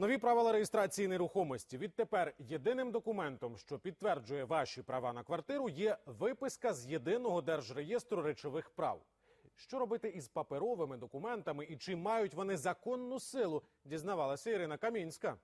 Нові правила реєстрації нерухомості. Відтепер єдиним документом, що підтверджує ваші права на квартиру, є виписка з єдиного держреєстру речових прав. Що робити із паперовими документами і чи мають вони законну силу? Дізнавалася Ірина Камінська.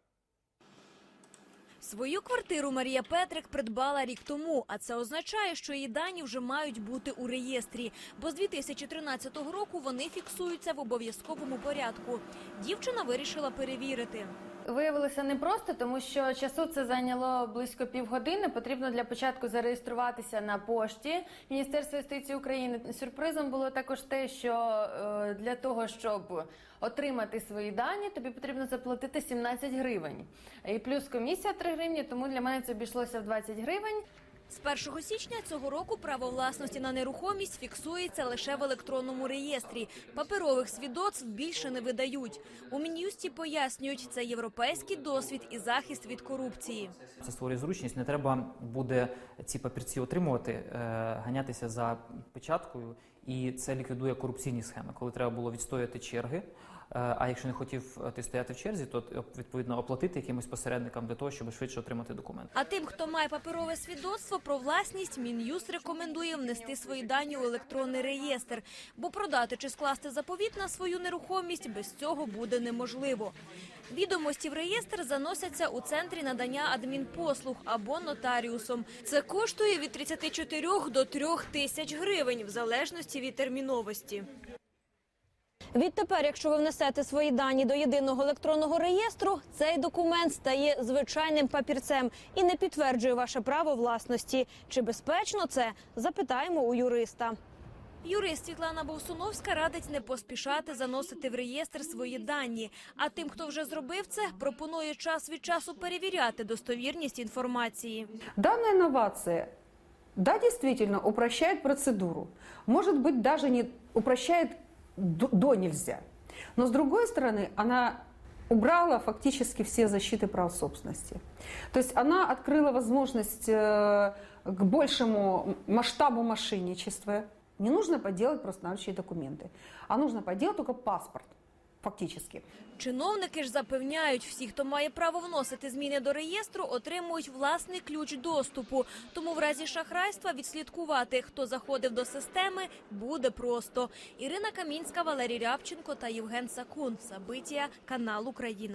Свою квартиру Марія Петрик придбала рік тому, а це означає, що її дані вже мають бути у реєстрі. Бо з 2013 року вони фіксуються в обов'язковому порядку. Дівчина вирішила перевірити. Виявилося непросто, тому що часу це зайняло близько півгодини. Потрібно для початку зареєструватися на пошті Міністерства юстиції України. Сюрпризом було також те, що е, для того, щоб отримати свої дані, тобі потрібно заплатити 17 гривень. І плюс комісія 3 гривні, тому для мене це обійшлося в 20 гривень. З 1 січня цього року право власності на нерухомість фіксується лише в електронному реєстрі. Паперових свідоцтв більше не видають. У мін'юсті пояснюють, це європейський досвід і захист від корупції. Це створює зручність. Не треба буде ці папірці отримувати, е, ганятися за печаткою, і це ліквідує корупційні схеми, коли треба було відстояти черги. е, А якщо не хотів е, ти стояти в черзі, то е, відповідно оплатити якимось посередникам для того, щоб швидше отримати документ. А тим, хто має паперове свідоцтво про власність, мін'юст рекомендує внести свої дані у електронний реєстр, бо продати чи скласти заповіт на свою нерухомість без цього буде неможливо. Відомості в реєстр заносяться у центрі надання адмінпослуг або нотаріусом. Це коштує від 34 до 3 тисяч гривень в залежності від терміновості. Відтепер, якщо ви внесете свої дані до єдиного електронного реєстру, цей документ стає звичайним папірцем і не підтверджує ваше право власності. Чи безпечно це? Запитаємо у юриста. Юрист Світлана Бовсуновська радить не поспішати заносити в реєстр свої дані. А тим, хто вже зробив це, пропонує час від часу перевіряти достовірність інформації. Данная инновация, да, действительно упрощает процедуру. Может быть, даже не упрощает до, до нельзя. Но с другой стороны, она убрала фактически все защиты прав собственности. То есть она открыла возможность э, к большему масштабу мошенничества. Не нужно подделать просто документы, а нужно подделать только паспорт, фактически. Чиновники ж запевняють, всі, хто має право вносити зміни до реєстру, отримують власний ключ доступу. Тому в разі шахрайства відслідкувати, хто заходив до системи, буде просто. Ірина Камінська, Валерій Рябченко та Євген Сакун. Сабитія, канал Україна.